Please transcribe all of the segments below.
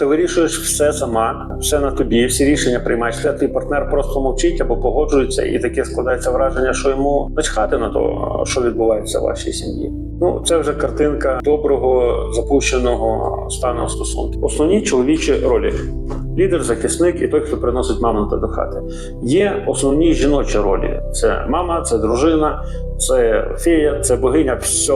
ти вирішуєш все сама, все на тобі, всі рішення приймаєш. А твій партнер просто мовчить або погоджується, і таке складається враження, що йому начхати на то, що відбувається в вашій сім'ї. Ну, це вже картинка доброго запущеного стану стосунків. Основні чоловічі ролі: лідер, захисник і той, хто приносить мамонта до хати. Є основні жіночі ролі: це мама, це дружина, це фея, це богиня. Все.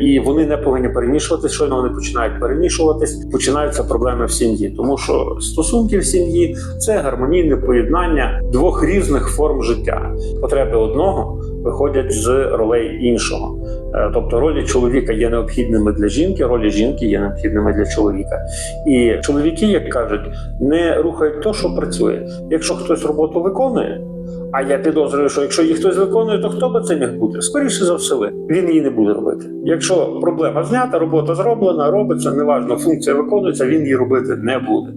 І вони не повинні перемішуватись. Щойно вони починають перемішуватись, починаються проблеми в сім'ї, тому що стосунки в сім'ї це гармонійне поєднання двох різних форм життя. Потреби одного виходять з ролей іншого. Е, Тобто ролі чоловіка є необхідними для жінки, ролі жінки є необхідними для чоловіка. І чоловіки, як кажуть, не рухають то, що працює. Якщо хтось роботу виконує. А я підозрюю, що якщо її хтось виконує, то хто би це міг бути? Скоріше за все, він її не буде робити. Якщо проблема знята, робота зроблена, робиться, неважно, функція виконується, він її робити не буде.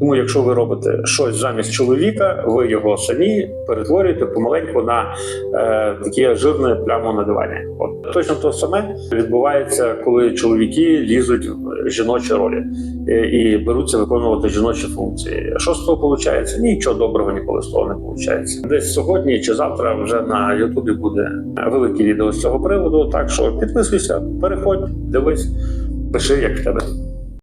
Тому, якщо ви робите щось замість чоловіка, ви його самі перетворюєте помаленьку на е, таке жирне плямо на дивані. От точно те саме відбувається, коли чоловіки лізуть в жіночі ролі е, і беруться виконувати жіночі функції. Що з того виходить? Нічого доброго ніколи з того не виходить. Десь сьогодні чи завтра вже на Ютубі буде велике відео з цього приводу. Так що підписуйся, переходь, дивись, пиши як в тебе.